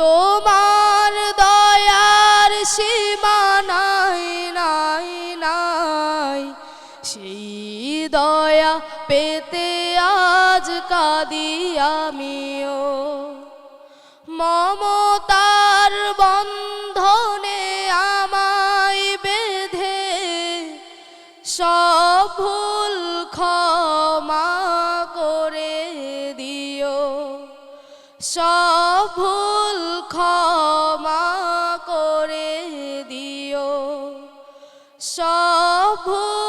তোমার দয়ার সীমা নাই নাই নাই। সেই দয়া পেতে আজ কাঁদি আমিও। মমতার বন্ধনে আমায় বেঁধে সব ভুল ক্ষমা করে দিও। সব ভুল ক্ষমা করে দিও। সব ভুল